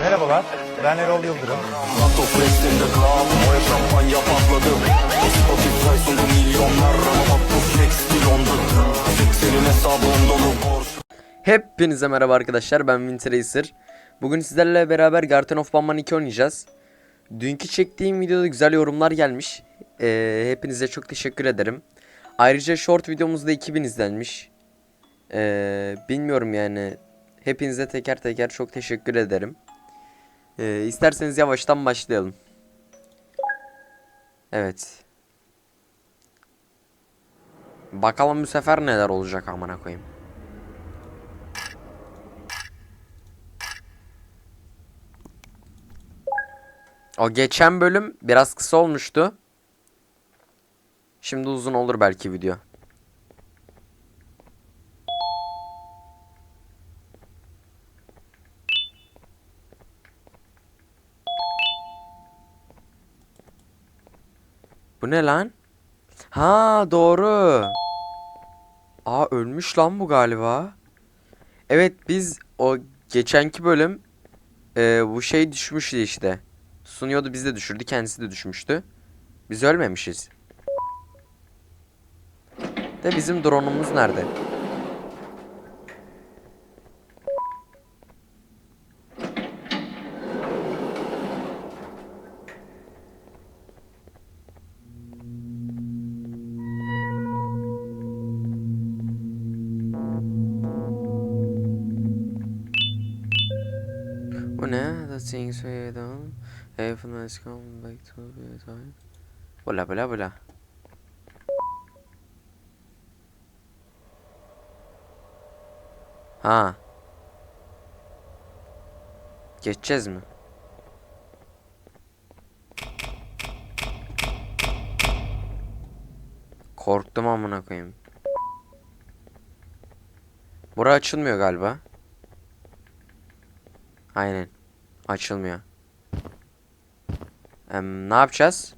Merhabalar, ben Erol Yıldırım. Hepinize merhaba arkadaşlar ben Winter Racer. Bugün sizlerle beraber Garten of Banman 2 oynayacağız. Dünkü çektiğim videoda güzel yorumlar gelmiş. Ee, hepinize çok teşekkür ederim. Ayrıca short videomuzda 2000 izlenmiş. Ee, bilmiyorum yani. Hepinize teker teker çok teşekkür ederim. Ee, isterseniz yavaştan başlayalım. Evet. Bakalım bu sefer neler olacak amına koyayım. O geçen bölüm biraz kısa olmuştu. Şimdi uzun olur belki video. Bu ne lan? Ha doğru. Aa ölmüş lan bu galiba. Evet biz o geçenki bölüm e, bu şey düşmüştü işte. Sunuyordu biz de düşürdü kendisi de düşmüştü. Biz ölmemişiz. De bizim drone'umuz nerede? Things we done. Have nice come back to the time. Bla bla bla. Ha. Geçeceğiz mi? Korktum amına koyayım. Bura açılmıyor galiba. Aynen. Açılmıyor. Em, ne yapacağız?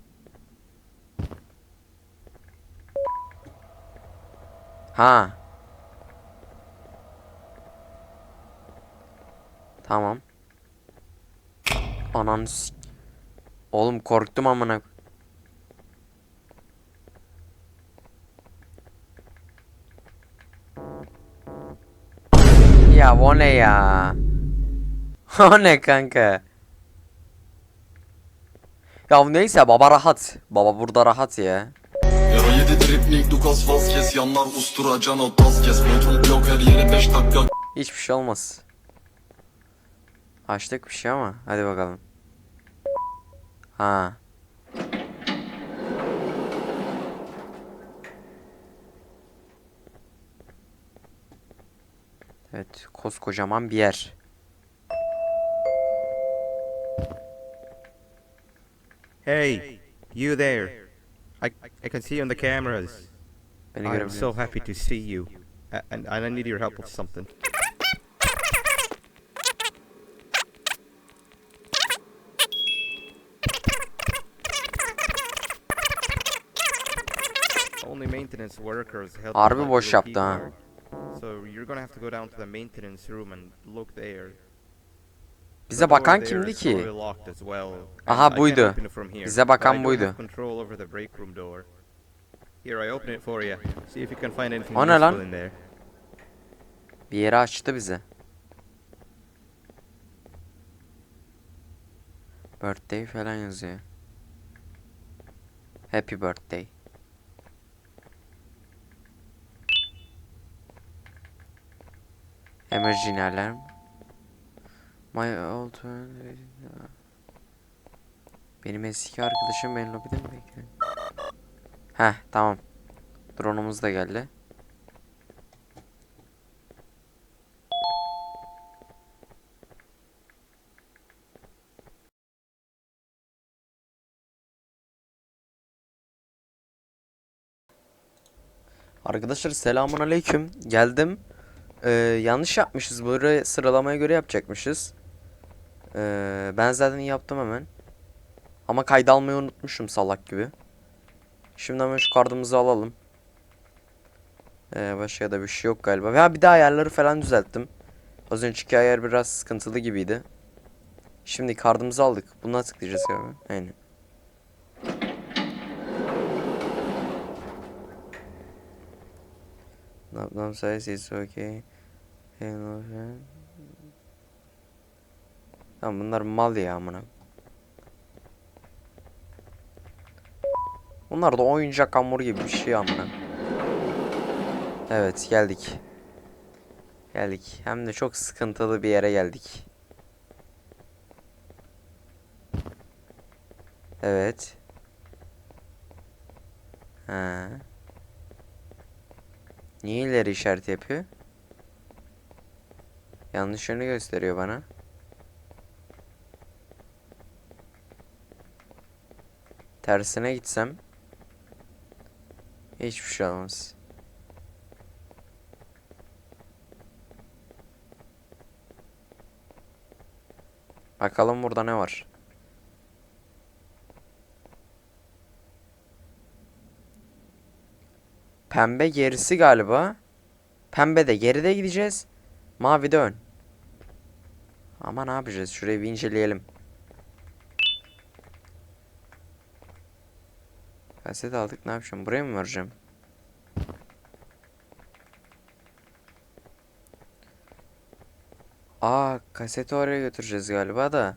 Ha. Tamam. Ananı Oğlum korktum amına. Ya o ne ya? O ne kanka? Ya neyse baba rahat. Baba burada rahat ya. Yara yedi dripling Lucas Vazquez Yanlar ustura can o tas kes Motor blok her yere 5 dakika Hiçbir şey olmaz. Açtık bir şey ama. Hadi bakalım. Ha. Evet, koskocaman bir yer. Hey, you there. I, I can see you on the cameras. I'm so happy to see you. And, and I need your help with something. Only maintenance workers help Harbi boş yaptı ha. So you're gonna have to go down to the maintenance room and look there. Bize bakan kimdi ki? Aha, buydu. Bize bakan buydu. O ne lan? Bir yeri açtı bize. Birthday falan yazıyor. Happy birthday. Emergency alarm. My old friend- Benim eski arkadaşım beni lobide mi bekliyor? Heh tamam. Drone'umuz da geldi. Arkadaşlar selamun aleyküm. Geldim. Ee, yanlış yapmışız. Burayı sıralamaya göre yapacakmışız. Ee, ben zaten yaptım hemen. Ama kayda almayı unutmuşum salak gibi. Şimdi hemen şu kartımızı alalım. Ee, başka da bir şey yok galiba. Veya bir daha ayarları falan düzelttim. Az önceki ayar biraz sıkıntılı gibiydi. Şimdi kartımızı aldık. Buna tıklayacağız galiba. Aynen. Toplam sayısı is okay. Tamam bunlar mal ya amına. Bunlar da oyuncak hamur gibi bir şey amına. Evet geldik. Geldik. Hem de çok sıkıntılı bir yere geldik. Evet. Ha. Niye ileri işaret yapıyor? Yanlış yönü gösteriyor bana. Tersine gitsem hiçbir şey olmaz. Bakalım burada ne var. Pembe gerisi galiba. Pembe de geride gideceğiz. Mavi de ön. Ama ne yapacağız? Şurayı bir inceleyelim. Kaset aldık ne yapacağım? Buraya mı varacağım? Aa kaseti oraya götüreceğiz galiba da.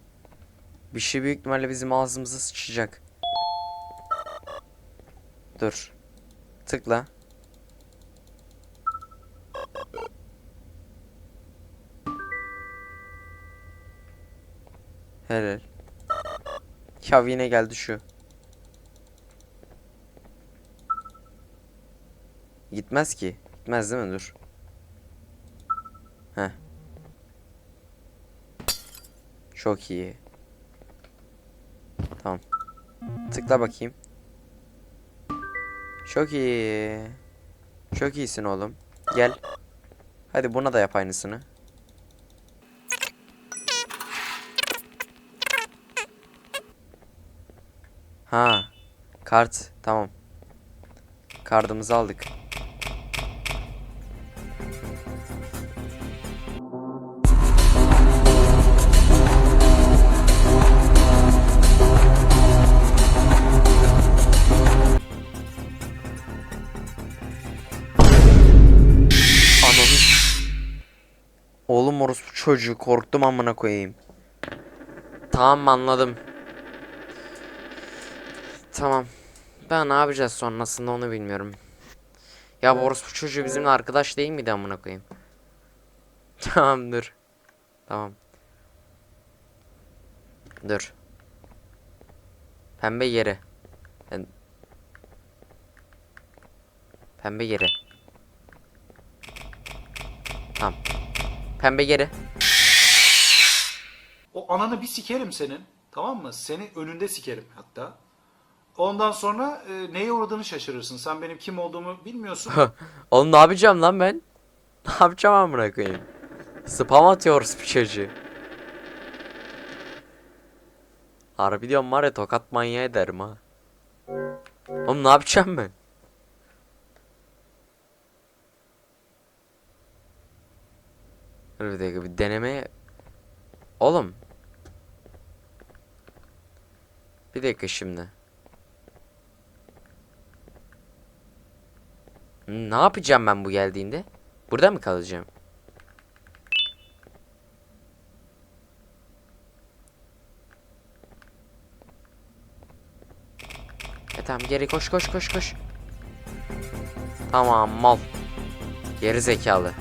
Bir şey büyük ihtimalle bizim ağzımıza sıçacak. Dur. Tıkla. Helal. Ya yine geldi şu. Gitmez ki. Gitmez değil mi? Dur. Heh. Çok iyi. Tamam. Tıkla bakayım. Çok iyi. Çok iyisin oğlum. Gel. Hadi buna da yap aynısını. Ha. Kart. Tamam. Kartımızı aldık. Çocuğu korktum amına koyayım. Tamam anladım. Tamam. Ben ne yapacağız sonrasında onu bilmiyorum. Ya bu orospu çocuğu bizimle arkadaş değil miydi amına koyayım? Tamam dur. Tamam. Dur. Pembe yeri. Pembe yeri. Tamam. Pembe yeri. O ananı bir sikerim senin. Tamam mı? Seni önünde sikerim hatta. Ondan sonra e, neye uğradığını şaşırırsın. Sen benim kim olduğumu bilmiyorsun. Oğlum ne yapacağım lan ben? Ne yapacağım amına koyayım? Spam atıyoruz bir çocuğu. Harbi diyorum var ya tokat manyağı ederim ha. Oğlum ne yapacağım ben? Dur bir dakika bir deneme. Oğlum. Bir dakika şimdi. Ne yapacağım ben bu geldiğinde? Burada mı kalacağım? E tamam geri koş koş koş koş. Tamam mal. Geri zekalı.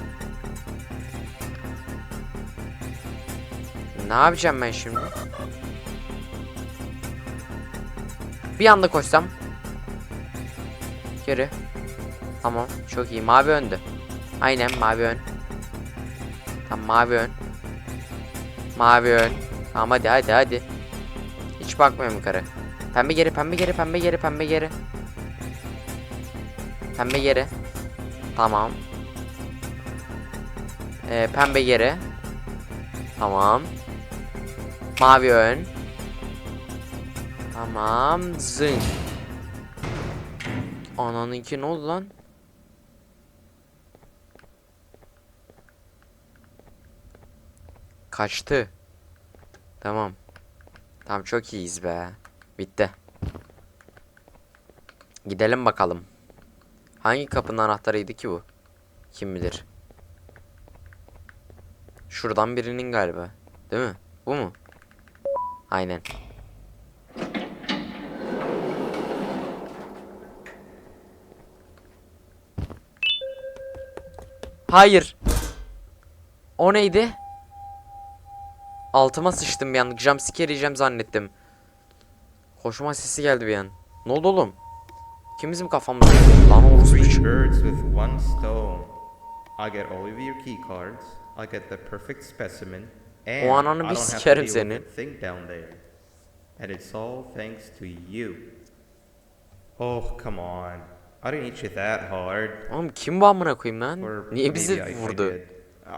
Ne yapacağım ben şimdi? Bir anda koşsam. Geri. Tamam çok iyi mavi öndü. Aynen mavi ön. Tamam mavi ön. Mavi ön. Tamam hadi hadi hadi. Hiç bakmıyorum yukarı. Pembe geri pembe geri pembe geri pembe geri. Pembe geri. Tamam. Ee, pembe geri. Tamam. Mavi ön. Tamam. Zın. Ananınki ne oldu lan? Kaçtı. Tamam. Tamam çok iyiyiz be. Bitti. Gidelim bakalım. Hangi kapının anahtarıydı ki bu? Kim bilir. Şuradan birinin galiba. Değil mi? Bu mu? Aynen. Hayır. O neydi? Altıma sıçtım bir an. Jumpscare yiyeceğim zannettim. Koşma sesi geldi bir an. Ne oldu oğlum? Kim bizim kafamızda? Lan. And O ananı bir sikerim seni. And it's all thanks to you. Oh, come on. I didn't hit you that hard. Oğlum kim bu amına koyayım lan? Or Niye bizi maybe I- I vurdu? did.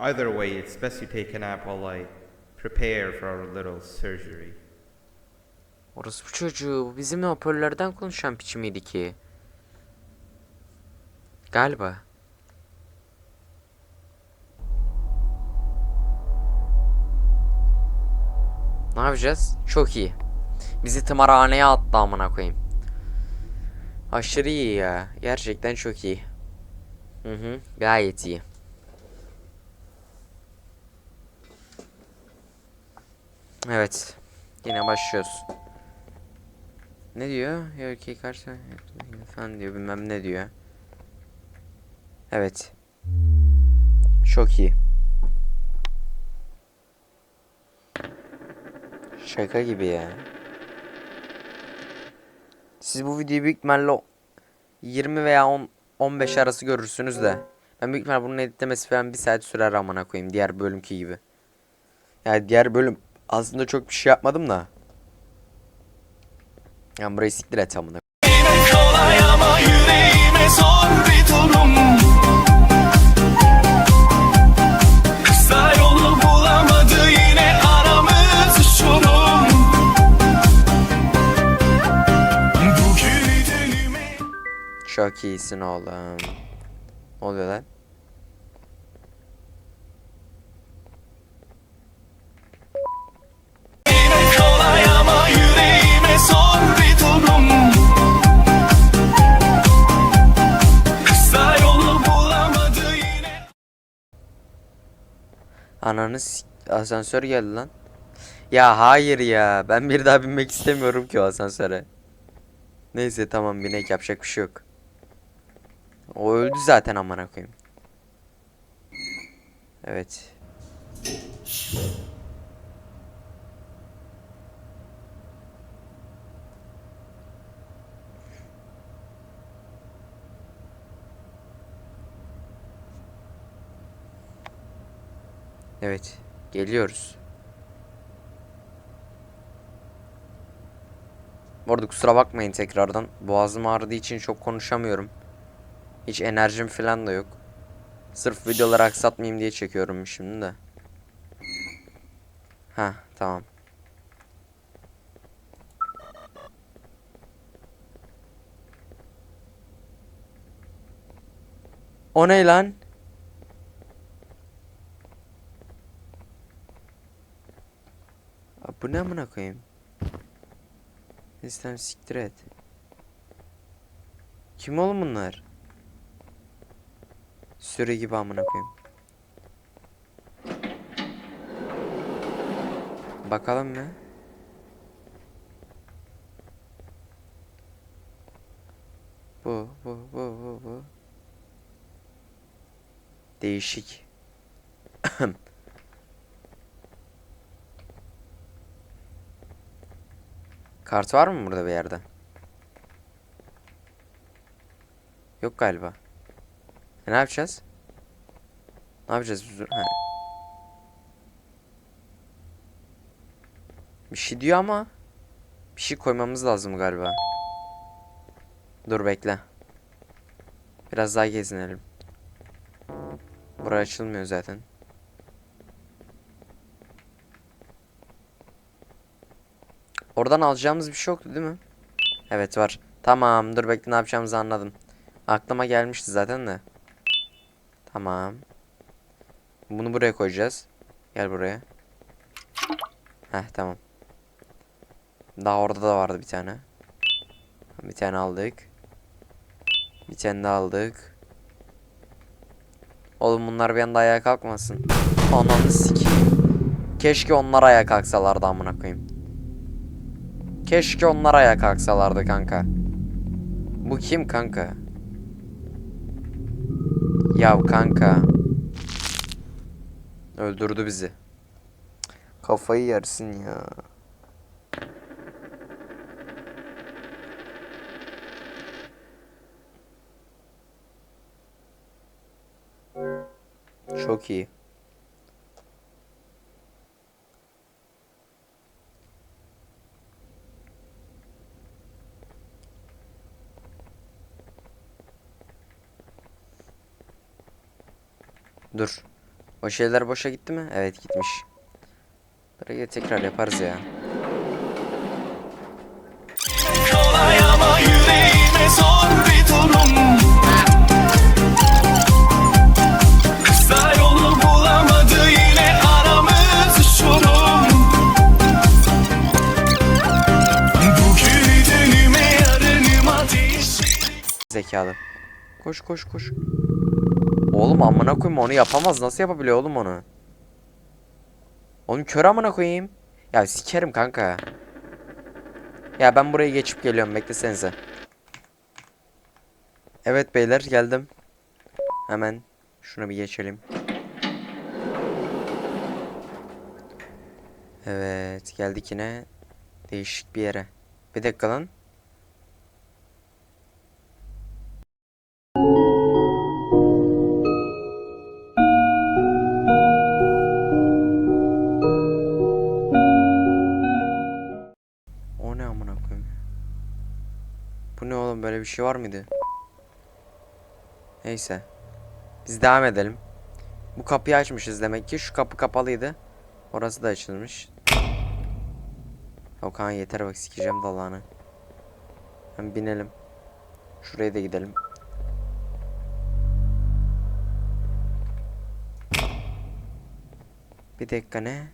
Either way, it's best you take a nap while I prepare for our little surgery. Orospu çocuğu bu bizim hoparlörden konuşan piçi miydi ki? Galiba. Ne yapacağız? Çok iyi. Bizi tımarhaneye attı amına koyayım. Aşırı iyi ya. Gerçekten çok iyi. Hı hı. Gayet iyi. Evet. Yine başlıyoruz. Ne diyor? Erkek karşı falan diyor bilmem ne diyor. Evet. Çok iyi. Şaka gibi ya. Siz bu videoyu büyük ihtimalle o- 20 veya 10 15 arası görürsünüz de. Ben büyük ihtimalle bunun editlemesi falan bir saat sürer amına koyayım diğer bölümki gibi. Yani diğer bölüm aslında çok bir şey yapmadım da. Yani burayı siktir et amına. kolay ama yüreğime zor bir durum Çok iyisin oğlum. Ne oluyor lan? Ananı asansör geldi lan. Ya hayır ya. Ben bir daha binmek istemiyorum ki o asansöre. Neyse tamam binek yapacak bir şey yok. O öldü zaten amına koyayım. Evet. Evet. Geliyoruz. Bu arada kusura bakmayın tekrardan. Boğazım ağrıdığı için çok konuşamıyorum. Hiç enerjim falan da yok. Sırf videoları aksatmayayım diye çekiyorum şimdi de. Ha tamam. O ne lan? Bu ne amına koyayım? İstem siktir et. Kim oğlum bunlar? Sürü gibi amına koyayım. Bakalım mı? Bu, bu, bu, bu, bu. Değişik. Kart var mı burada bir yerde? Yok galiba. E ne yapacağız? Ne yapacağız biz? Ha. Bir şey diyor ama bir şey koymamız lazım galiba. Dur bekle. Biraz daha gezinelim. Burası açılmıyor zaten. Oradan alacağımız bir şey yoktu değil mi? Evet var. Tamam dur bekle ne yapacağımızı anladım. Aklıma gelmişti zaten de. Tamam. Bunu buraya koyacağız. Gel buraya. Heh tamam. Daha orada da vardı bir tane. Bir tane aldık. Bir tane daha aldık. Oğlum bunlar bir anda ayağa kalkmasın. Ananı sikeyim. Keşke onlar ayağa kalksalardı amına koyayım. Keşke onlar ayağa kalksalardı kanka. Bu kim kanka? Ya kanka. Öldürdü bizi. Kafayı yersin ya. Çok iyi. Dur. O şeyler boşa gitti mi? Evet gitmiş. Burayı tekrar yaparız ya. Kolay ama yüreğime zor bir durum Kısa yolu bulamadı yine aramız uçurum Bugün dönüme yarınıma değişir Zekalı. Koş koş koş. Oğlum amına koyayım onu yapamaz. Nasıl yapabiliyor oğlum onu? Oğlum kör amına koyayım. Ya sikerim kanka. Ya ben buraya geçip geliyorum beklesenize. Evet beyler geldim. Hemen şunu bir geçelim. Evet geldik yine değişik bir yere. Bir dakika lan. Bir şey var mıydı? Neyse. Biz devam edelim. Bu kapıyı açmışız demek ki. Şu kapı kapalıydı. Orası da açılmış. Okan yeter bak sikeceğim dalağını. Hem binelim. Şuraya da gidelim. Bir dakika ne?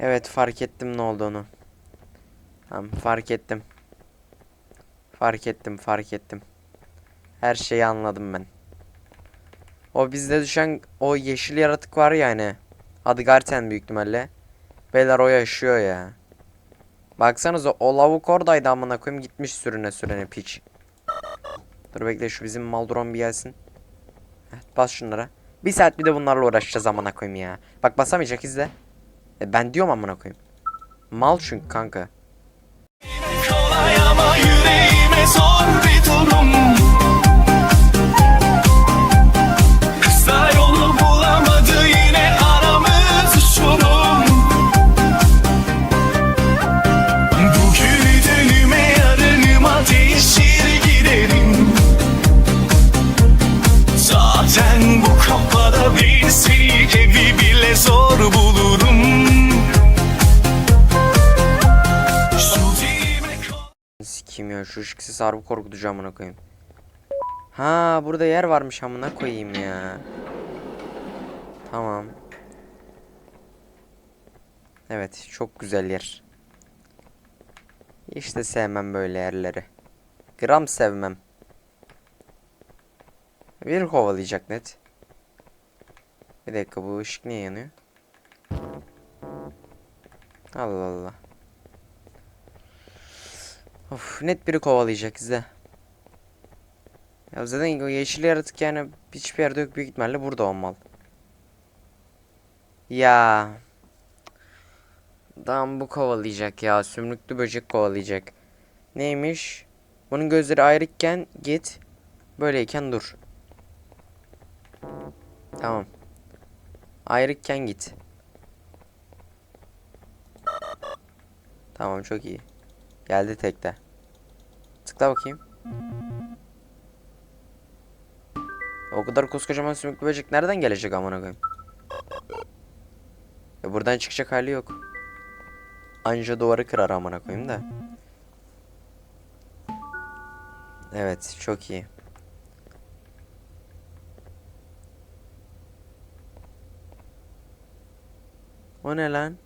Evet fark ettim ne olduğunu. Tamam fark ettim. Fark ettim fark ettim. Her şeyi anladım ben. O bizde düşen o yeşil yaratık var ya hani. Adı Garten büyük ihtimalle. Beyler o yaşıyor ya. Baksanıza o lavuk oradaydı amına koyayım gitmiş sürüne sürene piç. Dur bekle şu bizim Maldron bir gelsin. Heh, bas şunlara. Bir saat bir de bunlarla uğraşacağız amına koyayım ya. Bak basamayacak izle. E ben diyorum amına koyayım. Mal çünkü kanka. Kolay ama yüreğime zor bir durum ya şu ışık sesi harbi korkutucu amına koyayım. Ha burada yer varmış amına koyayım ya. Tamam. Evet çok güzel yer. İşte sevmem böyle yerleri. Gram sevmem. Bir kovalayacak net. Bir dakika bu ışık niye yanıyor? Allah Allah. Of net biri kovalayacak izle. Ya zaten o yeşil yaratık yani hiçbir yerde yok büyük ihtimalle burada olmalı. Ya. Tamam bu kovalayacak ya. Sümrüklü böcek kovalayacak. Neymiş? Bunun gözleri ayrıkken git. Böyleyken dur. Tamam. Ayrıkken git. Tamam çok iyi. Geldi tekte. Tıkla bakayım. O kadar koskocaman sümüklü böcek nereden gelecek amına koyayım? Ya buradan çıkacak hali yok. Anca duvarı kırar amına koyayım da. Evet, çok iyi. O ne lan?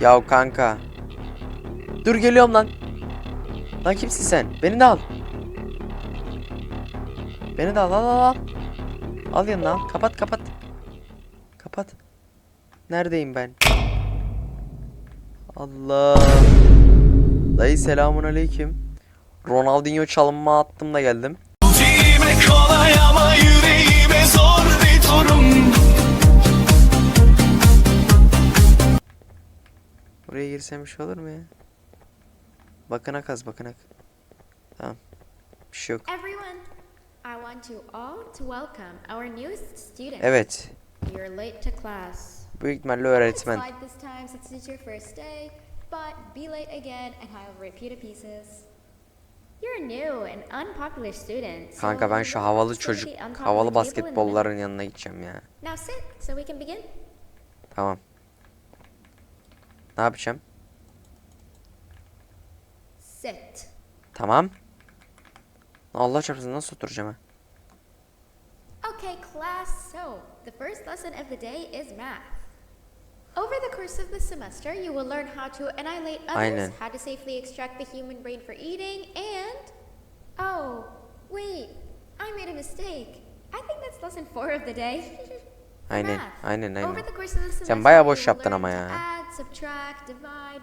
Ya kanka. Dur geliyorum lan. Lan kimsin sen? Beni de al. Beni de al al al al. Al yanına al. Kapat kapat. Kapat. Neredeyim ben? Allah. Dayı selamun aleyküm. Ronaldinho çalınma attım da geldim. Kolay ama yüreğime zor bir durum Buraya girsem bir şey olur mu ya? Bakına kaz bakına. Tamam. Bir şey yok. Everyone, I want you all to welcome our newest student. Evet. You're late to class. Büyük ihtimalle öğretmen. like this time since it's your first day, but be late again and I'll repeat the pieces. You're a new and unpopular student. so Kanka ben you şu havalı çocuk, havalı basketbolların yanına gideceğim ya. Now sit so we can begin. Tamam. Ne yapacağım? Sit. Tamam. Allah çarpsın nasıl oturacağım ha? Okay, class, so the first lesson of the day is math. Over the course of the semester, you will learn how to annihilate others, Aynen. how to safely extract the human brain for eating, and. Oh, wait, I made a mistake. I think that's lesson four of the day. Aynen, aynen, aynen. Sen bayağı you boş yaptın ama ya.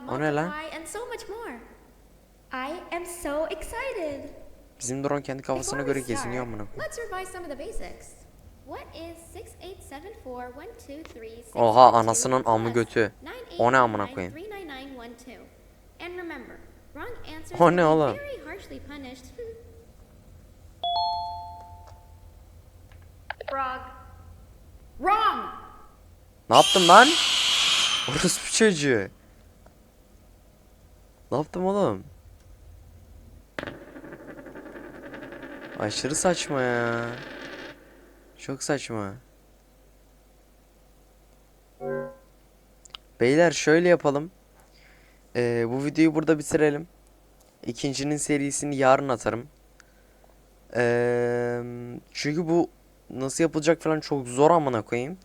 O ne lan? Bizim drone kendi kafasına göre geziniyor amına koyayım. Let's revise some of the basics. What is 68741236 Oha, anasının amı götü. O ne amına koyayım? 39912? And remember, wrong answers O ne oğlum? very harshly punished. Frog. Wrong! Ne yaptım lan? Orospu çocuğu. Ne yaptım oğlum? Aşırı saçma ya. Çok saçma. Beyler şöyle yapalım. Ee, bu videoyu burada bitirelim. İkincinin serisini yarın atarım. Ee, çünkü bu nasıl yapılacak falan çok zor amına koyayım.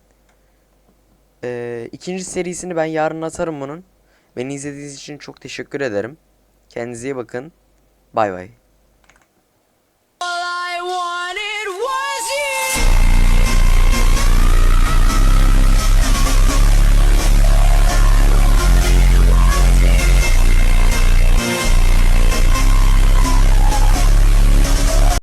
Ee, ikinci serisini ben yarın atarım bunun. Beni izlediğiniz için çok teşekkür ederim. Kendinize iyi bakın. Bay bay.